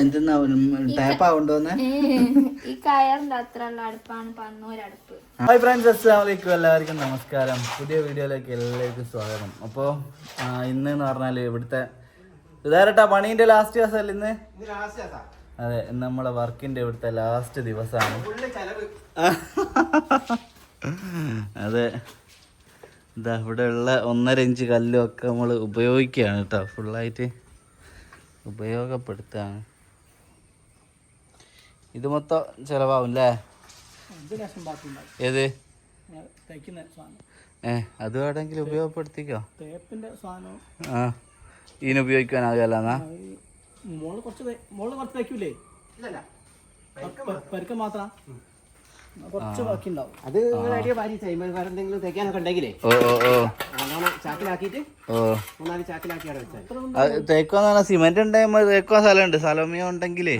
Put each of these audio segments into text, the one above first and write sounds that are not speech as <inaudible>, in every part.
എന്തെന്നാ ടാപ്പ് ആവുണ്ടോന്ന് ഈ കയറിന്റെ അടുപ്പാണ് പന്നൂരടുപ്പ് hi friends എല്ലാവർക്കും നമസ്കാരം. പുതിയ വീഡിയോയിലേക്ക് എല്ലാവർക്കും സ്വാഗതം. അപ്പോൾ ഇന്ന് എന്ന് പറഞ്ഞാൽ ഇവിടുത്തെ ഇതാരട്ടാ പണീന്റെ ലാസ്റ്റ് ദിവസമല്ല ഇന്ന്? അതെ ഇന്ന് നമ്മളെ വർക്കിന്റെ ഇവിടുത്തെ ലാസ്റ്റ് ദിവസമാണ് അതെ. ഇതാ ഇവിടെ ഉള്ള ഒന്നര ഇഞ്ച് കല്ലും ഒക്കെ നമ്മൾ ഉപയോഗിക്കുകയാണ് കേട്ടോ ഫുള്ളായിട്ട് ഉപയോഗപ്പെടുത്തുകയാണ്. ഇത് മൊത്തം ചിലവാകും അല്ലേ ഏത്? ഏ അത് വേണമെങ്കിൽ ഉപയോഗപ്പെടുത്തിക്കോ. ആ ഇതിന് ഉപയോഗിക്കാനാകല്ല എന്നാ മോൾ കുറച്ച് മോൾ കുറച്ച് തയ്ക്കൂലേ? പരുക്ക മാത്രം? കുറച്ച് ബാക്കി ഉണ്ടാവും അത് നിങ്ങൾ ഐഡിയ പാരി ചെയ്യുമ്പോൾ വേറെ എന്തെങ്കിലും തേക്കാനൊക്കെ ഉണ്ടെങ്കിലേ? ഓ ഓ ഓ. നല്ലോണം ചാക്കിലാക്കിയിട്ട് ഓ. മൂന്നാൽ ചാക്കിലാക്കി അവിടെ വെച്ചാൽ അത് തേക്കുവാന്ന് പറഞ്ഞാൽ സിമെന്റ് ഉണ്ടെങ്കിൽ തേക്കുവാൻ സ്ഥലമുണ്ട്. സ്ഥലമിയോ ഉണ്ടെങ്കിലേ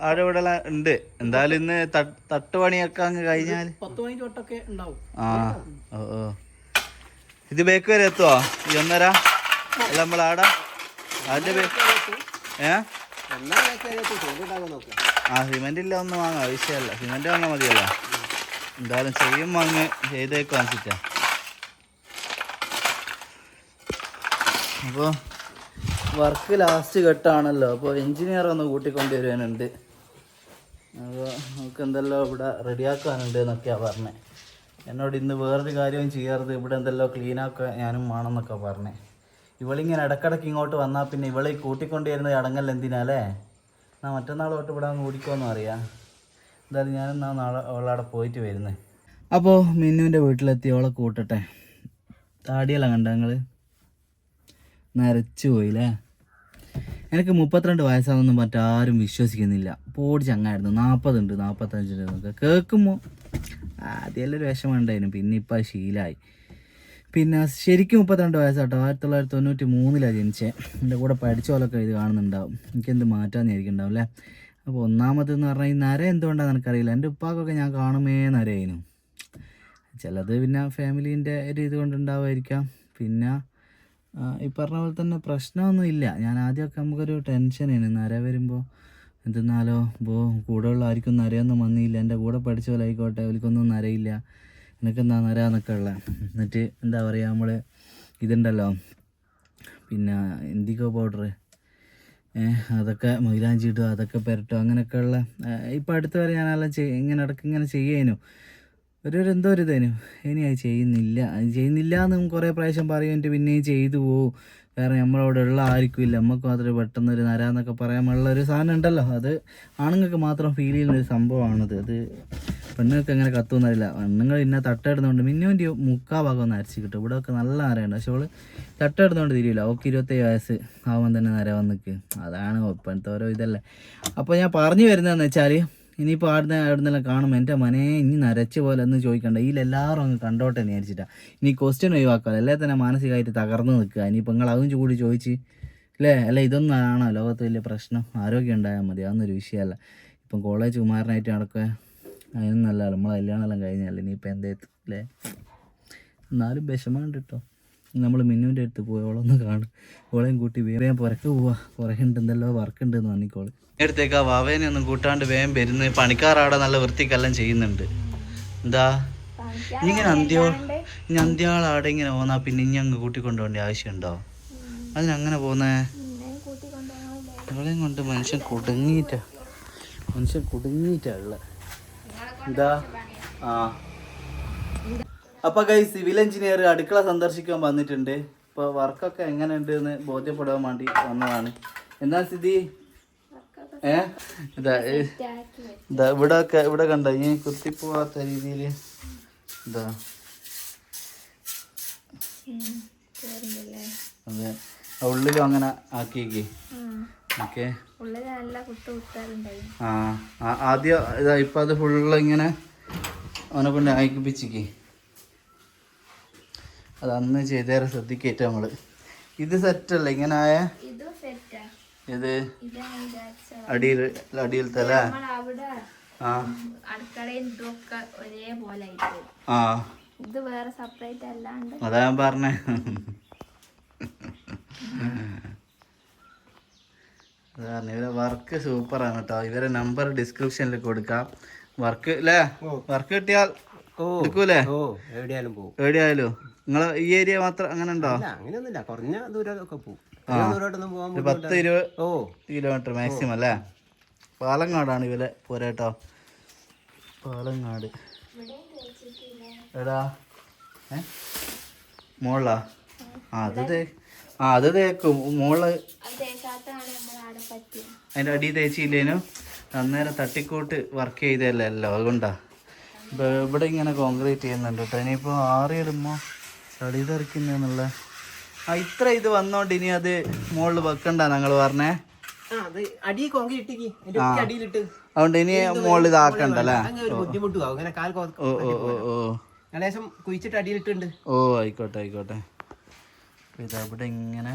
അവിടെ ഇവിടെ ഉണ്ട്. എന്തായാലും ഇന്ന് തട്ട് തട്ടുപണിയൊക്കെ അങ്ങ് കഴിഞ്ഞാൽ പത്ത് ഉണ്ടാവും. ആ ഓ ഓ. ഇത് ബേക്ക് വരെ എത്തുവോ? ഈ ഒന്നര? അല്ല നമ്മളാടാ. അതിന്റെ ബേക്ക് ഏ? ആ സിമെന്റ് ഇല്ല ഒന്നും വാങ്ങാം. വിഷയമല്ല. സിമെന്റ് വാങ്ങാൻ മതിയല്ലോ. എന്തായാലും ചെയ്യും വാങ്ങ്. ചെയ്തേക്ക് വാങ്ങിച്ചിട്ടാ. അപ്പോൾ വർക്ക് ലാസ്റ്റ് ഘട്ടാണല്ലോ അപ്പോൾ എഞ്ചിനീയർ ഒന്ന് കൂട്ടിക്കൊണ്ടുവരാനുണ്ട് അപ്പോൾ നമുക്ക് എന്തെല്ലോ ഇവിടെ റെഡിയാക്കാനുണ്ട് എന്നൊക്കെയാണ് പറഞ്ഞത് എന്നോട് ഇന്ന് വേറൊരു കാര്യവും ചെയ്യരുത് ഇവിടെ എന്തെല്ലോ ക്ലീനാക്കാൻ ഞാനും വേണമെന്നൊക്കെ പറഞ്ഞത് ഇവളിങ്ങനെ ഇടക്കിടക്ക് ഇങ്ങോട്ട് വന്നാൽ പിന്നെ ഇവളെ കൂട്ടിക്കൊണ്ടിരുന്ന ചടങ്ങല്ല എന്തിനാലേ എന്നാ മറ്റന്നാൾ തൊട്ട് ഇവിടെ അങ്ങ് ഓടിക്കുമെന്ന് അറിയാം എന്തായാലും ഞാനെന്നാ നാളെ അവളവിടെ പോയിട്ട് വരുന്നത് അപ്പോൾ മിന്നുവിന്റെ വീട്ടിലെത്തി അവളെ കൂട്ടട്ടെ. താടിയല്ല കണ്ട നിങ്ങൾ നരച്ചു പോയില്ലേ എനിക്ക് മുപ്പത്തിരണ്ട് വയസ്സാണെന്നും മറ്റാരും വിശ്വസിക്കുന്നില്ല. പോടി ചങ്ങായിരുന്നു നാൽപ്പതുണ്ട് നാൽപ്പത്തഞ്ചുണ്ട് കേൾക്കുമ്പോൾ ആദ്യമല്ലൊരു വിഷമം ഉണ്ടായിരുന്നു. പിന്നെ ഇപ്പം ശീലമായി പിന്നെ ശരിക്കും മുപ്പത്തിരണ്ട് വയസ്സാട്ടോ. ആയിരത്തി തൊള്ളായിരത്തി തൊണ്ണൂറ്റി മൂന്നിലാണ് ജനിച്ചത് എന്റെ കൂടെ പഠിച്ചോലൊക്കെ ഇത് കാണുന്നുണ്ടാവും. എനിക്കെന്ത് മാറ്റാന്ന് വിചാരിക്കുന്നുണ്ടാവും അല്ലേ? അപ്പോൾ ഒന്നാമതെന്ന് പറഞ്ഞാൽ ഈ നര എന്തുകൊണ്ടാണെന്ന് എനിക്കറിയില്ല എന്റെ ഉപ്പാക്കൊക്കെ ഞാൻ കാണുമേ നരയായിരുന്നു. ചിലത് പിന്നെ ഫാമിലീന്റെ ഒരു ഇത് കൊണ്ടുണ്ടാവുമായിരിക്കാം. പിന്നെ ഈ പറഞ്ഞ പോലെ തന്നെ പ്രശ്നമൊന്നും ഇല്ല. ഞാൻ ആദ്യമൊക്കെ നമുക്കൊരു ടെൻഷനാണ് നര വരുമ്പോൾ എന്തെന്നാലോ ഇപ്പോൾ കൂടെ ഉള്ള ആർക്കും നരയൊന്നും വന്നില്ല. എന്റെ കൂടെ പഠിച്ച പോലെ ആയിക്കോട്ടെ. അവർക്കൊന്നും എന്താ നര എന്നൊക്കെ എന്നിട്ട് എന്താ പറയുക നമ്മൾ ഇതുണ്ടല്ലോ. പിന്നെ ഇൻഡിഗോ പൗഡർ അതൊക്കെ മൈലാഞ്ചി ഇടുക അതൊക്കെ പുരട്ടുക അങ്ങനെയൊക്കെയുള്ള ഇപ്പം അടുത്ത വരെ ഞാനെല്ലാം ചെയ് ഇങ്ങനെ ഇടയ്ക്ക് ഇങ്ങനെ ചെയ്യുന്നു ഒരു ഒരു എന്തോ ഒരു ഇതേനു. ഇനി അത് ചെയ്യുന്നില്ല. അത് ചെയ്യുന്നില്ല എന്ന് കുറേ പ്രാവശ്യം പറയും എന്നിട്ട് പിന്നെയും ചെയ്തു പോവും. കാരണം നമ്മളവിടെ ഉള്ള ആർക്കും ഇല്ല. നമുക്ക് മാത്രമേ പെട്ടെന്ന് ഒരു നര എന്നൊക്കെ പറയാനുള്ള ഒരു സാധനം ഉണ്ടല്ലോ. അത് ആണുങ്ങൾക്ക് മാത്രം ഫീൽ ചെയ്യുന്ന ഒരു സംഭവമാണത്. അത് പെണ്ണുങ്ങൾക്ക് അങ്ങനെ കത്തുന്നറിയില്ല പെണ്ണുങ്ങൾ ഇന്ന തട്ടിടുന്നതുകൊണ്ട് മിന്നുവിന്റെ മുക്കാ ഭാഗം ഒന്ന് അരച്ച് കിട്ടും. ഇവിടെ ഒക്കെ നല്ല നരയുണ്ട്. പക്ഷെ അവൾ തട്ടിടുന്നതുകൊണ്ട് തിരിയില്ല. ഓക്കെ ഇരുപത്തേഴ് വയസ്സ് ആവുമ്പോൾ തന്നെ നര വന്നിക്ക്. അതാണ് ഇപ്പോഴത്തെ ഓരോ ഇതല്ലേ. അപ്പോൾ ഞാൻ പറഞ്ഞു വരുന്നതെന്ന് വെച്ചാൽ ഇനിയിപ്പോൾ ആടുന്ന ആടുന്നെല്ലാം കാണുമ്പോൾ എന്റെ മനെ ഇനി നരച്ച പോലെ എന്ന് ചോദിക്കണ്ട. ഇതിലെല്ലാവരും അങ്ങ് കണ്ടോട്ടെ എന്ന് വിചാരിച്ചിട്ടാണ് ഇനി ക്വസ്റ്റ്യൻ ഒഴിവാക്കാം. അല്ലേ തന്നെ മാനസികമായിട്ട് തകർന്നു നിൽക്കുക. ഇനിയിപ്പോൾ നിങ്ങൾ അതും കൂടി ചോദിച്ച് അല്ലേ? അല്ല ഇതൊന്നും ആണോ ലോകത്ത് വലിയ പ്രശ്നം. ആരോഗ്യം ഉണ്ടായാൽ മതി. അതൊന്നൊരു വിഷയമല്ല. ഇപ്പം കോളേജ് കുമാരനായിട്ട് നടക്കുക. അതിനൊന്നല്ല നമ്മൾ കല്യാണമെല്ലാം കഴിഞ്ഞല്ലേ ഇനിയിപ്പോൾ എന്തേത്ത് അല്ലേ? എന്നാലും വിഷമമുണ്ട് കേട്ടോ. നമ്മൾ മിന്നുവിന്റെ അടുത്ത് പോയി കാണും. ഓളെയും കൂട്ടി വേഗം പുറക്ക് പോവാ. പുറകുണ്ട് എന്തെല്ലോ വർക്ക് ഉണ്ട് എന്ന് പറഞ്ഞിക്കോൾ. അടുത്തേക്ക് ആ വാവേനെ ഒന്നും കൂട്ടാണ്ട് വേഗം വരുന്നത് പണിക്കാറാടെ നല്ല വൃത്തിക്കെല്ലാം ചെയ്യുന്നുണ്ട്. എന്താ? ഇങ്ങനെ അന്ത്യോ ഇനി അന്ത്യാളാടെ ഇങ്ങനെ പോന്നാ പിന്നെ ഇനി അങ്ങ് കൂട്ടിക്കൊണ്ടുപോകേണ്ട ആവശ്യമുണ്ടോ? അതിനങ്ങനെ പോന്നേ? ഇവളെയും കൊണ്ട് മനുഷ്യൻ കുടുങ്ങിയിട്ടാ. മനുഷ്യൻ കുടുങ്ങിയിട്ടാ ഉള്ള. എന്താ ആ. അപ്പൊ കൈ സിവിൽ എഞ്ചിനീയർ അടുക്കള സന്ദർശിക്കാൻ വന്നിട്ടുണ്ട്. ഇപ്പൊ വർക്കൊക്കെ എങ്ങനെ ഉണ്ട് എന്ന് ബോധ്യപ്പെടാൻ വേണ്ടി വന്നതാണ്. എന്താ സ്ഥിതി ഇതാ ഇവിടെ ഒക്കെ ഇവിടെ കണ്ട ഈ കുത്തിപ്പോവാത്ത രീതിയിൽ ഇതാ. അതെ. ഉള്ളിലും അങ്ങനെ ആക്കിയേക്ക്. ഓക്കെ. ആ ആദ്യം ഇതാ ഇപ്പൊ അത് ഫുള്ള് ഇങ്ങനെ അവനെ കൊണ്ട് ആയിപ്പിച്ചിക്ക്. അത് അന്ന് ചെയ്തേറെ ശ്രദ്ധിക്കേറ്റ നമ്മൾ. ഇത് സെറ്റല്ല ഇങ്ങനെ ആയ ഇതും അടിയിൽ അടിയിൽ തല. നമ്മൾ അവിടെ ആ. ആ. ഇത് വേറെ സെപ്പറേറ്റ് അല്ലാണ്ട്. അതാ ഞാൻ പറഞ്ഞേ. അതാണ് ഇവരെ വർക്ക് സൂപ്പറാണ് കേട്ടോ ഇവരെ നമ്പർ ഡിസ്ക്രിപ്ഷനിൽ കൊടുക്കാം. വർക്ക് അല്ലേ വർക്ക് കിട്ടിയാൽ ഓ. എടുക്കൂലേ? ഓ എവിടെയാലും പോകും എവിടെയായാലും? നിങ്ങളെ ഈ ഏരിയ മാത്രം അങ്ങനെ ഉണ്ടോ അല്ല അങ്ങനെയൊന്നുമില്ല. കുറഞ്ഞ ദൂരമൊക്കെ പോകും പത്ത് ഇരുപത് കിലോമീറ്റർ മാക്സിമം അല്ലേ? പാലങ്ങാടാണ് ഇവരെ പോരാട്ടോ. പാലങ്ങാട്. എടാ. ഏ? മോളാ ആ അത് തേ ആ അത് തേക്കും. മോൾ അതിന്റെ അതിന്റെ അടി തേച്ചില്ലേനു? അന്നേരം തട്ടിക്കൂട്ട് വർക്ക് ചെയ്തല്ലേ അല്ലോ അതുകൊണ്ടാ. ഇപ്പൊ ഇവിടെ ഇങ്ങനെ കോൺക്രീറ്റ് ചെയ്യുന്നുണ്ട് കേട്ടോ. ഇനിയിപ്പോൾ ആറിയിടുമ്പോൾ ചളി തെറിക്കുന്നുള്ള ഇത്ര ഇത് വന്നോണ്ട് ഇനി അത് മുകളിൽ വെക്കണ്ട ഞങ്ങൾ പറഞ്ഞേ. അതുകൊണ്ട് ഇനി മുകളിൽ ഇതാക്കണ്ട അല്ലേ? ഓ. ആയിക്കോട്ടെ ആയിക്കോട്ടെ. ഇതവിടെ ഇത് അവിടെ ഇങ്ങനെ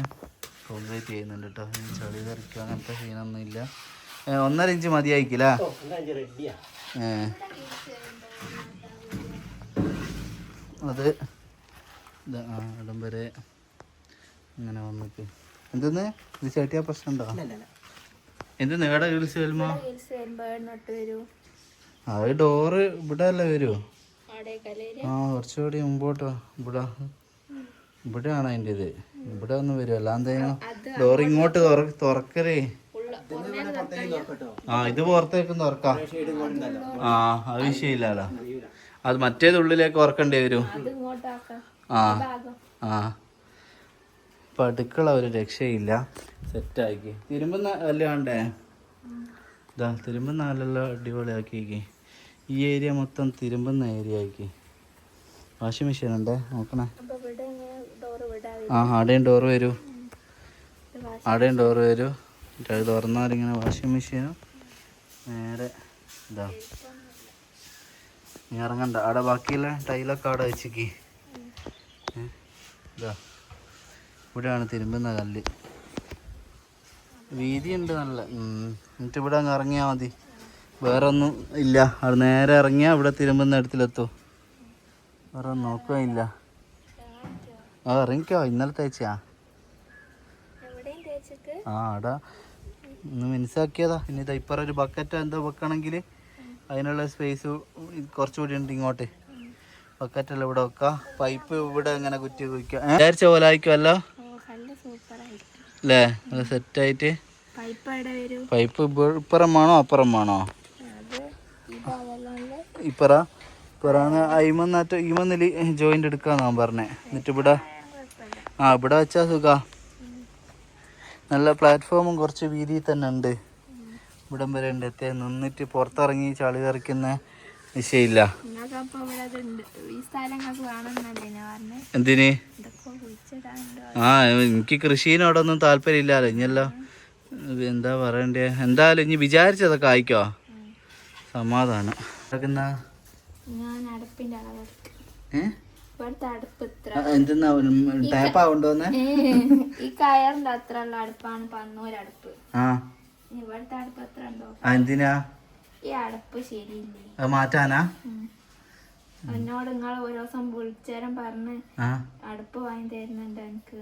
കോൺക്രീറ്റ് ചെയ്യുന്നുണ്ട് കേട്ടോ ചളി തെറിക്കുക അങ്ങനത്തെ സീനൊന്നും ഇല്ല ഒന്നര ഇഞ്ച് മതിയായിക്കില്ല? ഏ. അത് ഇടം വരെ ഇങ്ങനെ വന്നിട്ട്. എന്തെന്ന്? ഇത് ചേട്ടിയാ പ്രശ്നം ഉണ്ടോ എന്തെന്ന്? എവിടെ ഗിൽസ് വരുമ്പോ? വരൂ. അത് ഡോറ് ഇവിടെ അല്ലേ വരുമോ കലയിൽ ആ കുറച്ചുകൂടി മുമ്പോട്ടോ. ഇവിടെ. ഇവിടെയാണ് അതിന്റെ ഇത് ഇവിടെ ഒന്നും വരും. അല്ലാതെ ഡോർ ഇങ്ങോട്ട് തുറ- തുറക്കരേ ആ ഇത് പുറത്തേക്കും തുറക്കാം. ആ അത് വിഷയമില്ലല്ലോ. അത് മറ്റേത് ഉള്ളിലേക്ക് ഉറക്കേണ്ടി വരും ആ ഭാഗം. ആ. ഇപ്പൊ അടുക്കള ഒരു രക്ഷയില്ല. സെറ്റാക്കി. തിരുമ്പുന്ന അല്ല വേണ്ടേ? ഇതാ തിരുമ്പുന്ന നല്ല അടിപൊളിയാക്കി ഈ ഏരിയ മൊത്തം തിരുമ്പുന്ന ഏരിയ ആക്കി വാഷിംഗ് മെഷീൻ ഉണ്ടേ? നോക്കണേ. ആ അടയും ഡോറ് വരൂ. അടയും ഡോറ് വരൂ. ഇങ്ങനെ വാഷിംഗ് മെഷീനും നേരെ ഇതാ. നീ ഇറങ്ങണ്ട. അവിടെ ബാക്കിയുള്ള ടൈലൊക്കെ അവിടെ വെച്ചിക്ക്. ഇതാ. ഇവിടെയാണ് തിരുമ്പുന്ന കല്ല്. വീതിയുണ്ട് നല്ല. എന്നിട്ട് ഇവിടെ അങ്ങ് ഇറങ്ങിയാൽ മതി. വേറെ ഒന്നും ഇല്ല. അവിടെ നേരെ ഇറങ്ങിയാൽ ഇവിടെ തിരുമ്പുന്ന ഇടത്തിലെത്തും വേറെ ഒന്നും നോക്കുകയില്ല ആ ഇറങ്ങിക്കോ. ഇന്നലെ തേച്ചാ എവിടെയും തേച്ചിട്ട്? ആ അവിടെ ഒന്ന് മനസ്സാക്കിയതാ ഇനി ഇപ്പറ ഒരു ബക്കറ്റോ എന്തോ വെക്കണമെങ്കിൽ അതിനുള്ള സ്പേസ് കുറച്ചുകൂടി ഉണ്ട് ഇങ്ങോട്ട്. ബക്കറ്റെല്ലാം ഇവിടെ വെക്കാം. പൈപ്പ് ഇവിടെ ഇങ്ങനെ കുറ്റി കുഴിക്കാം? വിചാരിച്ച പോലെ ആയിക്കുമല്ലോ ഓ കല്ല് സൂപ്പർ ആയിരിക്കും അല്ലേ നല്ല സെറ്റായിട്ട്. പൈപ്പ് ഇപ്പുറമാണോ അപ്പുറമാണോ ഇപ്പുറം? ഇപ്പറാണ്. അയിമന്നാറ്റ് ഇമന്നിൽ ജോയിന്റ് എടുക്കാന്നാ ഞാൻ പറഞ്ഞേ. എന്നിട്ട് ഇവിടെ ആ ഇവിടെ വെച്ചാ സുഖ. നല്ല പ്ലാറ്റ്ഫോമും കുറച്ച് വീതിയിൽ തന്നെ ഉണ്ട്. ഇവിടം വരെ ഉണ്ട്. എത്തിയ നിന്നിട്ട് പുറത്തിറങ്ങി ചളി തെറിക്കുന്ന പറഞ്ഞത് എന്തിന്? ആ എനിക്ക് കൃഷിനോടൊന്നും താല്പര്യമില്ലല്ലോ ഇനിയല്ലോ എന്താ പറയണ്ടേ? എന്തായാലും ഇനി വിചാരിച്ചതൊക്കെ ആയിക്കോ. സമാധാനം. എന്തെന്നാ ടാപ്പ് ആവണ്ടോന്ന് ഈ കയറിന്റെ അത്ര അടുപ്പാണ് പന്നൂരടുപ്പ്. ആ, എന്തിനാ? ഈ അടുപ്പ് ശരിയില്ലേ? അത് മാറ്റാനാ. എന്നോട് നിങ്ങൾ ഓരോ ദിവസം വിളിച്ചേരം പറഞ്ഞ് അടുപ്പ് വാങ്ങി തരുന്നുണ്ട് എനിക്ക്.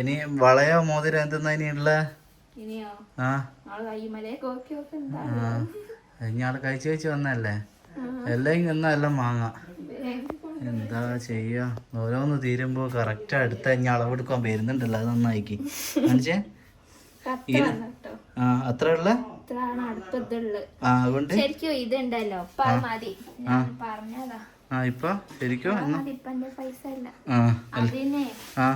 ഇനി വളയോ മോതിരം എന്തെന്നാ ഇനി ഉള്ള? ആൾ കഴിച്ചു കഴിച്ച് വന്നല്ലേ എല്ലാം ഇങ്ങനെ എല്ലാം വാങ്ങാം. എന്താ ചെയ്യാ? ഓരോന്ന് തീരുമ്പോ കറക്റ്റ് അടുത്ത ഇനി അളവെടുക്കാൻ വരുന്നുണ്ടല്ലോ അത് നന്നായിക്ക്. <laughs> കേട്ടോ ആ അത്ര ഉള്ള ആ അതുകൊണ്ട്? ശരിക്കും ഇതുണ്ടല്ലോ. മതി. പറഞ്ഞതാ. ആ ഇപ്പൊ? ശരിക്കും? അതിനെ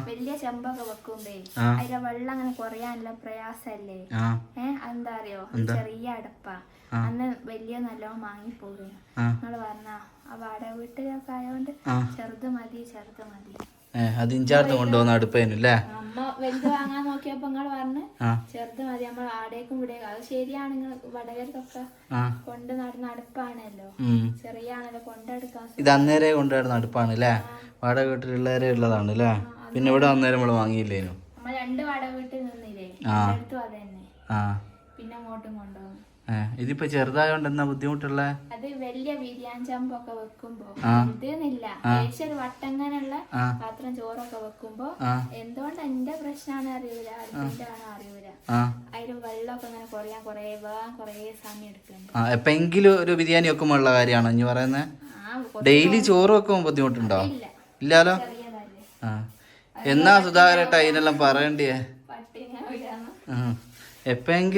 വലിയ ചെമ്പൊക്കെ വെക്കുമ്പേ. അതിലെ വെള്ളം അങ്ങനെ കുറയാനുള്ള പ്രയാസല്ലേ? ആ. ഏ എന്താ അറിയോ? ചെറിയ അടുപ്പാ. അന്ന് വലിയ നല്ലോണം മാങ്ങി ആ. നിങ്ങൾ പറഞ്ഞ ആ വാടക വീട്ടിലൊക്കെ ആയതുകൊണ്ട് ചെറുത് മതി ചെറുത് മതി. അത് ഇഞ്ചാർത്ത് കൊണ്ടുപോകുന്ന അടുപ്പേനല്ലേ അമ്മ വലുത് വാങ്ങാൻ നോക്കിയപ്പോ നിങ്ങൾ പറഞ്ഞ് ചെറുത് മതി നമ്മൾ ആടേക്കും ഇവിടേക്കും. അത് ശരിയാണ് നിങ്ങൾ വടകരക്കൊക്കെ ആ. കൊണ്ട് നടന്ന അടുപ്പാണല്ലോ. ഉം. കൊണ്ടെടുക്കാൻ ഇത് അന്നേരെ കൊണ്ടുവരുന്ന അടുപ്പാണ് അല്ലേ വാടക വീട്ടിലുള്ളവരെ ഉള്ളതാണ് അല്ലേ പിന്നെ ഇവിടെ അന്നേരം നമ്മൾ വാങ്ങിയില്ലേനു? നമ്മ രണ്ട് വാടക വീട്ടിൽ നിന്നില്ലേ? ആ. അടുത്തും അത് ആ. പിന്നെ അങ്ങോട്ടും കൊണ്ടുപോകും ഇതിപ്പോ ചെറുതായോണ്ട് എന്നാ ബുദ്ധിമുട്ടുള്ള? അത് വലിയ ബിരിയാണി ചമ്പൊക്കെ വെക്കുമ്പോ. ഇതെന്നില്ല ഏകദേശം ഒരു വട്ടങ്ങനെയുള്ള പാത്രം ചോറൊക്കെ വെക്കുമ്പോ എന്തുകൊണ്ട് എന്റെ പ്രശ്നമാണ് അറിയൂല അടുത്തിന്റെ ആണോ അറിയൂല. ആ. അതിൽ വെള്ളമൊക്കെ ഇങ്ങനെ കുറയാൻ കൊറേ വേഗം കൊറേ സമയം എടുക്കുന്നുണ്ട് എപ്പെങ്കിലും ഒരു ബിരിയാണി വെക്കുമ്പോ ഉള്ള കാര്യമാണോ ഇനി പറയുന്നത് ഡെയിലി ചോറ് വെക്കുമ്പോ ബുദ്ധിമുട്ടുണ്ടോ? ഇല്ല ഇല്ലാലോ? എന്നാ സുധാകരട്ടാ അതിനെല്ലാം പറയണ്ടേ ആ.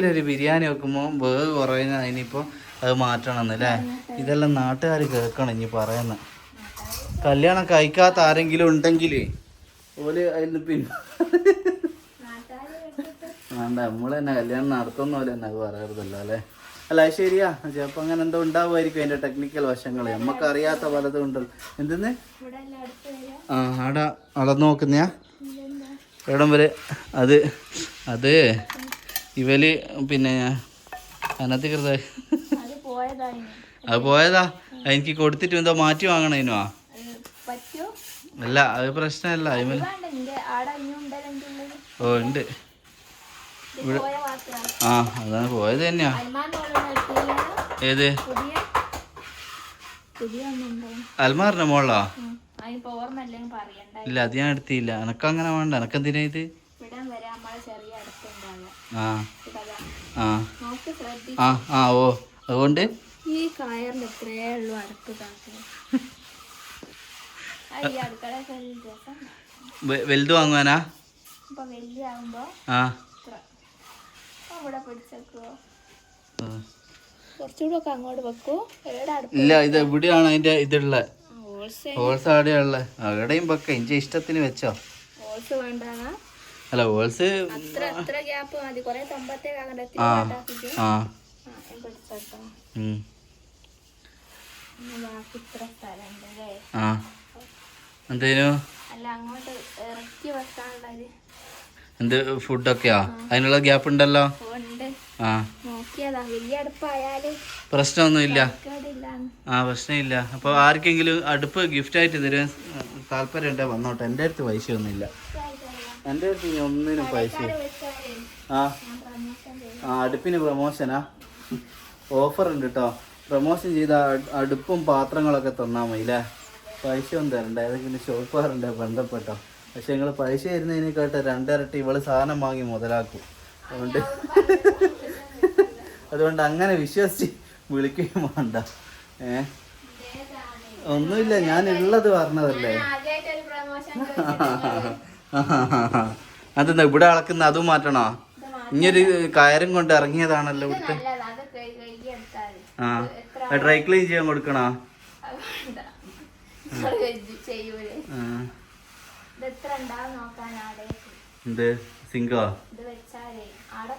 ഒരു ബിരിയാണി വെക്കുമ്പോൾ വേവ് കുറയുന്ന അതിനിപ്പോൾ അത് മാറ്റണം എന്നല്ലേ ഇതെല്ലാം നാട്ടുകാർ കേൾക്കണം ഇനി പറയുന്ന. കല്യാണം കഴിക്കാത്ത ആരെങ്കിലും ഉണ്ടെങ്കിൽ ഓൽ അതിൽ പിന്നെ വേണ്ട നമ്മൾ തന്നെ കല്യാണം നടത്തുന്ന പോലെ തന്നെ അത് പറയരുതല്ലോ അല്ലേ? അല്ല അത് ശരിയാ. ചിലപ്പോൾ അങ്ങനെ എന്തോ ഉണ്ടാവുമായിരിക്കും അതിന്റെ ടെക്നിക്കൽ വശങ്ങൾ നമുക്ക് അറിയാത്ത പലതും ഉണ്ടല്ലോ. എന്തെന്ന്? ആ ആടാ അളന്ന് നോക്കുന്നയാ. എവിടം വരെ അത് അത് ഇവൽ പിന്നെ അനധികൃത അത് പോയതാ എനിക്ക് കൊടുത്തിട്ട് എന്തോ മാറ്റി വാങ്ങണേനു അല്ല അത് പ്രശ്നമല്ല. ഉള്ളിൽ ഓ ഉണ്ട്. ആ അതാണ് പോയത് തന്നെയാ. ഏത്? അൽമാറിന്റെ മോളോ? ഇല്ല അത് ഞാൻ എടുത്തില്ല. എനക്കങ്ങനെ വേണ്ട. എനക്കെന്തിനാ ഇത്? ഇവിടം വരെ നമ്മളെ ചെറിയ അടുത്തുണ്ടാവുക. ആ. ഇതതാ. ആ. നോക്ക് ശ്രദ്ധി ആ ആ ഓ. അതുകൊണ്ട്? ഈ കയറിൽ ഉള്ളൂ വലുത് വാങ്ങുവാനാ? ആ. ഇല്ല ഇത് എവിടെയാണ് അതിന്റെ ഇതുള്ള? ഹോൾസ് അവിടെയുള്ള എവിടെയും വെക്ക ഇഞ്ചി ഇഷ്ടത്തിന് വെച്ചോ? ഹോൾസ് വേണ്ടാന്നാ അല്ല ഹോൾസ് എന്തേനു? അല്ല അങ്ങോട്ട് ഇറക്കി വെക്കാനുള്ളത് എന്ത് ഫുഡൊക്കെയാ അതിനുള്ള ഗ്യാപ്പ് ഉണ്ടല്ലോ? ഉണ്ട്. ആ. പ്രശ്നമൊന്നുമില്ല. ആ പ്രശ്നമില്ല. അപ്പോൾ ആർക്കെങ്കിലും അടുപ്പ് ഗിഫ്റ്റ് ആയിട്ട് തരാൻ താല്പര്യം ഉണ്ടെങ്കിൽ വന്നോട്ടെ. എന്റെ അടുത്ത് പൈസ ഒന്നുമില്ല എന്റെ അടുത്ത് ഇനി ഒന്നിനും പൈസ ആ. ആ അടുപ്പിന് പ്രൊമോഷനാ ഓഫർ ഉണ്ട് കേട്ടോ പ്രൊമോഷൻ ചെയ്ത അടുപ്പും പാത്രങ്ങളൊക്കെ തന്നാൽ മതി അല്ലേ പൈസ ഒന്നും തരണ്ട. ഏതെങ്കിലും ഷോപ്പാറുണ്ടോ ബന്ധപ്പെട്ടോ. പക്ഷെ നിങ്ങൾ പൈസ തരുന്നതിനെക്കാട്ട് രണ്ടിരട്ടി ഇവൾ സാധനം വാങ്ങി മുതലാക്കും. അതുകൊണ്ട് അതുകൊണ്ട് അങ്ങനെ വിശ്വസിച്ച് വിളിക്കുകയും വേണ്ട. ഏ? ഒന്നുമില്ല ഞാൻ ഉള്ളത് പറഞ്ഞതല്ലേ? അതെന്താ ഇവിടെ അളക്കുന്ന അതും മാറ്റണോ? ഇനിയൊരു കയറും കൊണ്ട് ഇറങ്ങിയതാണല്ലോ ഇവിടുത്തെ. ആ ഡ്രൈ ക്ലീൻ ചെയ്യാൻ കൊടുക്കണോ? ആ. ഇത് എത്ര ഉണ്ടാവും നോക്കാൻ എന്ത്? സിങ്കോ ഇത് വെച്ചാലേ ആടെ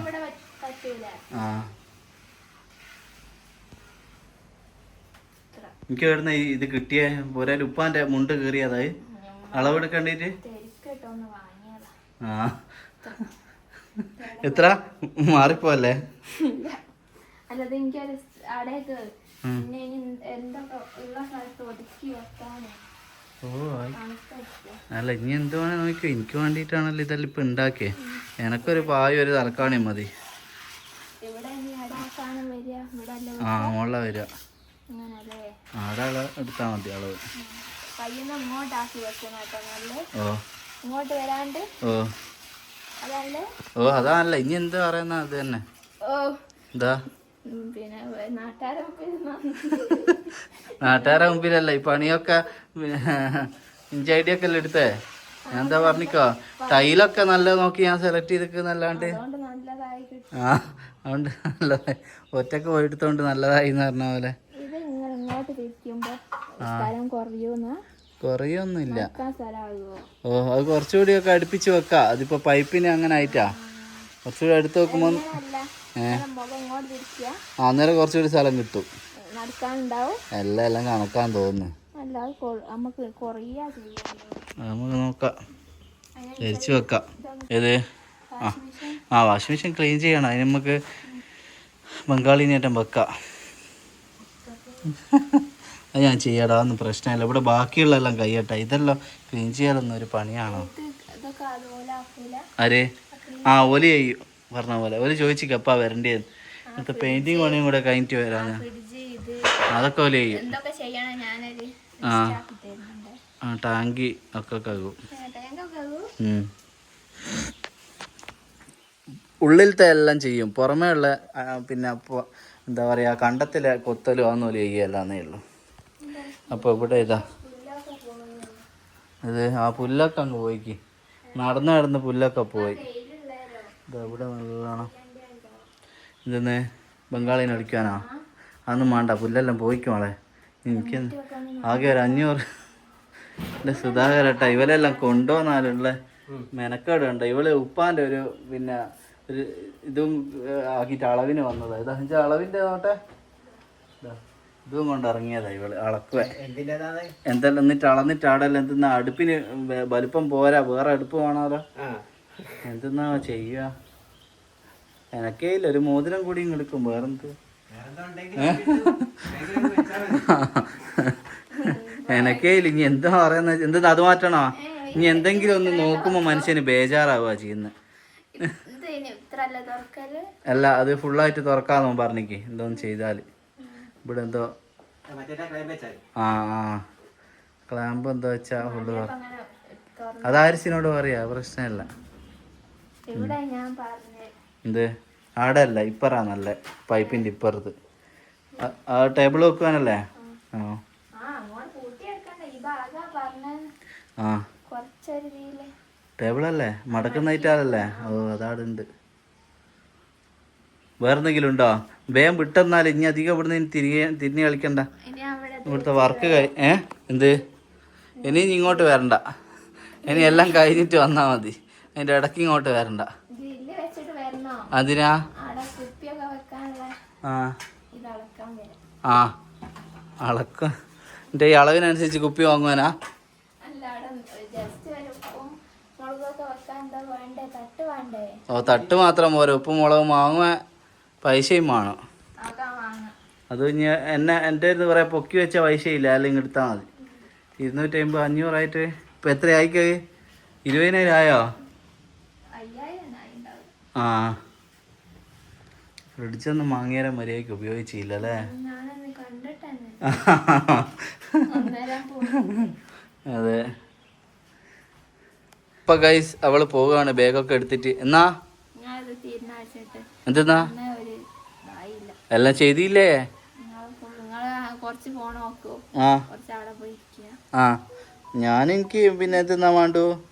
ഇവിടെ പറ്റൂല. ആ. എനിക്ക് എവിടുന്ന ഇത് കിട്ടിയ പോരാ ഉപ്പാന്റെ മുണ്ട് കീറിയതായി. അളവെടുക്കണ്ടിട്ട് ആ. എത്ര? മാറിപ്പോല്ലേ അല്ലാതെ ഇനി എന്തൊക്കെ ഉള്ള സ്ഥലത്ത് ഒതുക്കി വെക്കാനേ. ഓ. അല്ല ഇനി എന്ത് വേണേ നോക്കിയോ എനിക്ക് വേണ്ടിയിട്ടാണല്ലോ ഇതെല്ലാം ഇപ്പൊ ഉണ്ടാക്കിയേ. എനക്കൊരു പായ ഒരു തലക്കാണിയും മതി. ആ മോളെ വരിക. ആടെ അളവ് എടുത്താൽ മതി അളവ് ഓ. അതല്ലേ? ഇനി എന്ത് പറയുന്ന അത് തന്നെ? എന്താ? പിന്നെ നാട്ടുകാരെ നാട്ടുകാരെ മുമ്പിലല്ല ഈ പണിയൊക്കെ ഇഞ്ചി ഐഡിയ ഒക്കെ അല്ലേ എടുത്തേ? ഞാൻ എന്താ പറഞ്ഞിക്കോ തൈലൊക്കെ നല്ല നോക്കി ഞാൻ സെലക്ട് ചെയ്തിക്കുന്നല്ലാണ്ട് ആ അതുകൊണ്ട് നല്ലതായി. ഒറ്റയ്ക്ക് പോയെടുത്തോണ്ട് നല്ലതായി എന്ന് പറഞ്ഞ പോലെ. കുറയൊന്നുമില്ല. ഓ അത് കുറച്ചുകൂടി ഒക്കെ അടുപ്പിച്ച് വെക്കാം. അതിപ്പോ പൈപ്പിന് അങ്ങനെ ആയിട്ടാ. കുറച്ചുകൂടി അടുത്ത് നോക്കുമ്പോൾ ഏഹ് ആ, അന്നേരം കുറച്ചുകൂടി സ്ഥലം കിട്ടും. എല്ലാം എല്ലാം കണക്കാൻ തോന്നുന്നു. നമുക്ക് നോക്കാം. ധരിച്ചു വെക്കാം. ഏത്? ആ ആ വാഷിംഗ് മെഷീൻ ക്ലീൻ ചെയ്യണം. അതിന് നമുക്ക് ബംഗാളി നേട്ടം വെക്കാം. <laughs> അത് ഞാൻ ചെയ്യടാ ഒന്നും പ്രശ്നമില്ല. ഇവിടെ ബാക്കിയുള്ളതെല്ലാം കൈയട്ടെ ഇതെല്ലാം ക്ലീൻ ചെയ്യാനൊന്നും ഒരു പണിയാണോ? അരേ ആര്? ആ ഒലി ചെയ്യും പറഞ്ഞ പോലെ. ഒരു ചോദിച്ചിക്ക് എപ്പാ വരണ്ടേന്ന് ഇന്നത്തെ പെയിന്റിങ് പണിയും കൂടെ കഴിഞ്ഞിട്ട് വരാന. അതൊക്കെ ഓൽ ചെയ്യും. ആ. ആ ടാങ്കി ഒക്കെ കഴുകും. ഉള്ളിലത്തെ എല്ലാം ചെയ്യും. പുറമേ ഉള്ള പിന്നെ അപ്പോൾ എന്താ പറയുക കണ്ടത്തിലെ കൊത്തലും അതൊന്നും ചെയ്യുകയല്ലെന്നേ ഉള്ളൂ. അപ്പോൾ ഇവിടെ ഇതാ. ഇത് ആ പുല്ലൊക്കെ അങ്ങ് പോയിക്ക്. നടന്ന് നടന്ന് പുല്ലൊക്കെ പോയി. ഇവിടെ നല്ലോണം ഇതെന്ന് ബംഗാളിനെ അടിക്കാനാ? അതൊന്നും വേണ്ട പുല്ലെല്ലാം പോയിക്കും മോളെ. എനിക്ക് ആകെ ഒരു അഞ്ഞൂറ്. എന്റെ സുധാകരട്ട ഇവരെല്ലാം കൊണ്ടുവന്നാലുള്ള മെനക്കേട് ഉണ്ട് ഇവൾ ഉപ്പാന്റെ ഒരു പിന്നെ ഒരു ഇതും ആക്കിയിട്ട് അളവിന് വന്നതാ. ഇതാ അളവിന്റെ നോട്ടെ? ഇതാ, കൊണ്ട് ഇറങ്ങിയതാ ഇവൾ അളക്കുവേ എന്തെല്ലാം എന്നിട്ട് അളന്നിട്ട് ആടെല്ലാം എന്തെന്നാ അടുപ്പിന് വലുപ്പം പോരാ വേറെ അടുപ്പ് വേണമല്ലോ എന്തെന്നാ ചെയ്യുക എനക്കേ ഇല്ല ഒരു മോതിരം കൂടി എടുക്കും വേറെന്ത്? <laughs> എനക്കേ ഇല്ല ഇനി എന്താ പറയുന്ന? എന്താ അത് മാറ്റണോ? ഇനി എന്തെങ്കിലും ഒന്ന് നോക്കുമ്പോ മനുഷ്യന് ബേജാറാവുക ചെയ്യുന്നത് അല്ല അല്ല അത് ഫുള്ളായിട്ട് തുറക്കാന്നോ പറഞ്ഞിക്ക് എന്തോന്ന് ചെയ്താൽ. ഇവിടെ എന്തോ ആ ആ ക്ലാമ്പ് എന്താ വെച്ചാ ഫുള്ള് അതാരിസിനോട് പറയാ പ്രശ്നമില്ല. എന്ത്? ആടെ അല്ല ഇപ്പറാ നല്ല പൈപ്പിന്റെ ഇപ്പുറത്ത്. ആ- ടേബിൾ വെക്കുവാനല്ലേ? ആ. ആ. ടേബിളല്ലേ? മടക്കുന്നതായിട്ടാലല്ലേ ഓ അതാടുണ്ട്. വേറെന്തെങ്കിലും ഉണ്ടോ? വേഗം വിട്ടെന്നാൽ ഇനി അധികം ഇവിടുന്ന് ഇനി തിരികെ തിരിഞ്ഞ് കളിക്കണ്ട. ഇവിടുത്തെ വർക്ക് ഏ? എന്ത്? ഇനി ഇങ്ങോട്ട് വരണ്ട. ഇനി എല്ലാം കഴിഞ്ഞിട്ട് വന്നാൽ മതി. അതിന്റെ ഇടയ്ക്ക് ഇങ്ങോട്ട് വരണ്ട. അതിനാ? ആ. അളക്ക. എന്റെ ഈ അളവിനനുസരിച്ച് കുപ്പി വാങ്ങുവാനാ? ഓ തട്ട് മാത്രം പോരാ. ഉപ്പും മുളകും വാങ്ങുവാൻ പൈസയും വേണം. അത് ഇനി എന്നെ എന്റെ ഇത് കുറേ പൊക്കി വെച്ച പൈസയില്ല അല്ലെങ്കിൽ എടുത്താൽ മതി. ഇരുന്നൂറ്റി അമ്പത് അഞ്ഞൂറായിട്ട് ഇപ്പം എത്ര ആയിക്കോ ഇരുപതിനായിരം ആയോ? ആ. ഫ്രിഡ്ജൊന്നും വാങ്ങിയാലും മര്യാദയ്ക്ക് ഉപയോഗിച്ചില്ല അല്ലേ <laughs> അതെ. ഇപ്പൊ ഗൈസ് അവൾ പോവുകയാണ്. ബാഗൊക്കെ എടുത്തിട്ട്. എന്നാ? എന്തെന്നാ? എല്ലാം ചെയ്തില്ലേ? ആ ആ. ഞാൻ എനിക്ക് പിന്നെ എന്തെന്നാ വേണ്ടു?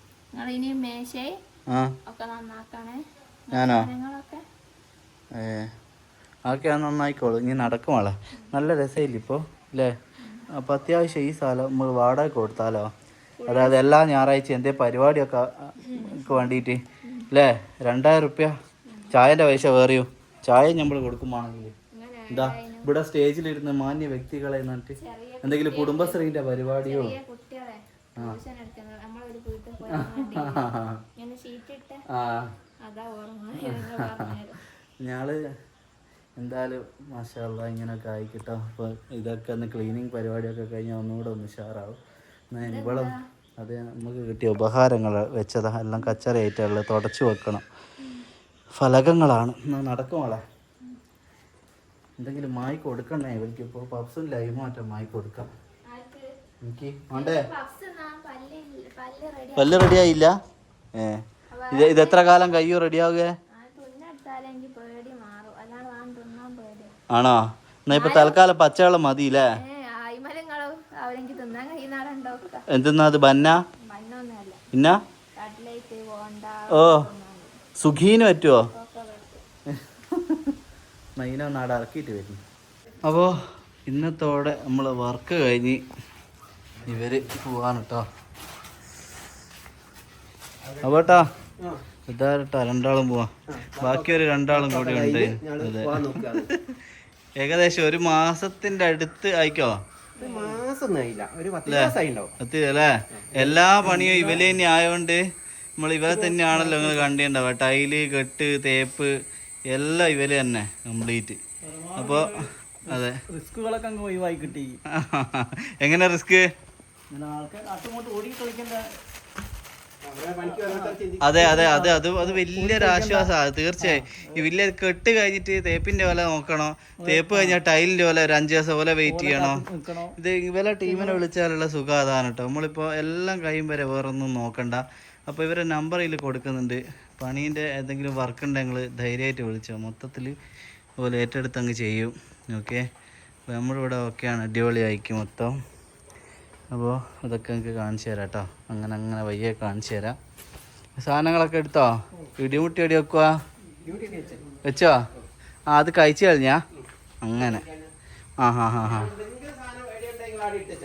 ആ. ഒക്കെ നന്നാക്കണേ. ഞാനോ? ഏ ഓക്കെ അത് നന്നായിക്കോളൂ. ഇനി നടക്കുമോളെ നല്ല രസമില്ല ഇപ്പോൾ അല്ലേ അപ്പം അത്യാവശ്യം ഈ സ്ഥലം നമ്മൾ വാടക കൊടുത്താലോ? അതായത് എല്ലാ ഞായറാഴ്ച എന്തേ പരിപാടിയൊക്കെ ക്ക് വേണ്ടിയിട്ട്. അല്ലേ രണ്ടായിരം റുപ്യ. ചായന്റെ പൈസ വേറെയോ? ചായ നമ്മൾ കൊടുക്കുമ്പോണെങ്കിൽ എന്താ ഇവിടെ സ്റ്റേജിലിരുന്ന് മാന്യ വ്യക്തികളെ എന്നിട്ട് എന്തെങ്കിലും കുടുംബശ്രീന്റെ പരിപാടിയോ? ആ. <laughs> ഞങ്ങൾ <laughs> എന്തായാലും മാഷാള്ള ഇങ്ങനൊക്കെ ആയിക്കിട്ടോ. അപ്പോൾ ഇതൊക്കെ ഒന്ന് ക്ലീനിങ് പരിപാടിയൊക്കെ കഴിഞ്ഞാൽ ഒന്നുകൂടെ ഒന്ന് ഉഷാറാവും. ഇവളും അത് നമുക്ക് കിട്ടിയ ഉപഹാരങ്ങൾ വെച്ചതാ. എല്ലാം കച്ചറയായിട്ടുള്ളത് തുടച്ചു വെക്കണം. ഫലകങ്ങളാണ്. നടക്കുമോളെ എന്തെങ്കിലും മായി കൊടുക്കണ്ടേ ഇവർക്ക് ഇപ്പോൾ പപ്സും ലൈവ് മാറ്റം മായി കൊടുക്കാം. എനിക്ക്. വേണ്ടേ പല്ല് റെഡി റെഡിയായില്ല ഏ. ഇത് ഇത് എത്ര കാലം കയ്യോ റെഡിയാവുക? ആ തുന്നെടുത്താലേ എനിക്ക് പേടി മാറും. അല്ലാതെ വാൻ പേടി ആണോ? എന്നാ ഇപ്പൊ തൽക്കാലം പച്ചവെള്ളം മതി അല്ലേ എന്തെന്നാ അത്? ബന്ന? പിന്ന ഓ. സുഖീന് പറ്റുമോ നൈന നാട് ഇറക്കിയിട്ട് വരുന്നു അപ്പോൾ ഇന്നത്തോടെ നമ്മൾ വർക്ക് കഴിഞ്ഞ് ഇവർ പോവാണ് കേട്ടോ അപ്പോട്ടാ ഇതാരട്ടാ? രണ്ടാളും പോവാ. ബാക്കി ഒരു രണ്ടാളും കൂടി ഉണ്ട്. അതെ. <laughs> ഏകദേശം ഒരു മാസത്തിന്റെ അടുത്ത് ആയിക്കോ? അല്ലേ? എല്ലാ പണിയും ഇവൽ തന്നെ ആയതുകൊണ്ട് നമ്മൾ ഇവരെ തന്നെയാണല്ലോ നിങ്ങൾ കണ്ടിട്ടുണ്ടാവുക ടൈൽ കെട്ട് തേപ്പ് എല്ലാം ഇവർ തന്നെ കംപ്ലീറ്റ്. അപ്പോൾ അതെ. റിസ്കുകളൊക്കെ അങ്ങ് ഒഴിവായി കിട്ടി. <laughs> എങ്ങനെ റിസ്ക്? ആൾക്കാർ അങ്ങോട്ട് ഓടി കളിക്കേണ്ട അതെ അതെ അതെ. അത് അത് വലിയൊരു ആശ്വാസമാണ് തീർച്ചയായും. ഈ വലിയ കെട്ട് കഴിഞ്ഞിട്ട് തേപ്പിന്റെ വില നോക്കണോ. തേപ്പ് കഴിഞ്ഞാൽ ടൈലിന്റെ വില ഒരു അഞ്ച് ദിവസം പോലെ വെയിറ്റ് ചെയ്യണോ. ഇത് ഇവരെ ടീമിനെ വിളിച്ചാലുള്ള സുഖം അതാണ് കേട്ടോ നമ്മളിപ്പോ എല്ലാം കഴിയും വരെ വേറൊന്നും നോക്കണ്ട. അപ്പോൾ ഇവരെ നമ്പർ ഇതിൽ കൊടുക്കുന്നുണ്ട്. പണീന്റെ എന്തെങ്കിലും വർക്ക് ഉണ്ടെങ്കിൽ ധൈര്യമായിട്ട് വിളിച്ചോ. മൊത്തത്തിൽ അതുപോലെ ഏറ്റെടുത്തങ്ങ് ചെയ്യും. ഓക്കെ? അപ്പോൾ നമ്മളിവിടെ ഓക്കെയാണ് അടിപൊളിയായിരിക്കും മൊത്തം. അപ്പോൾ അതൊക്കെ നിങ്ങൾക്ക് കാണിച്ചു തരാം കേട്ടോ അങ്ങനെ അങ്ങനെ വയ്യേ കാണിച്ചു തരാം. സാധനങ്ങളൊക്കെ എടുത്തോ? ഇടിമുട്ടി എടി വെക്കുക വെച്ചോ? ആ അത് കഴിച്ചു കഴിഞ്ഞാ അങ്ങനെ. ആ ഹാ ഹാ ഹാ.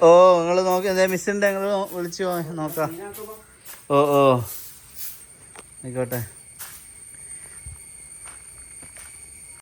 ഓ നിങ്ങൾ നോക്കി എന്താ മിസ് ഉണ്ടെങ്കിൽ വിളിച്ചു നോക്കാം. ഓ ഓ. ആയിക്കോട്ടെ.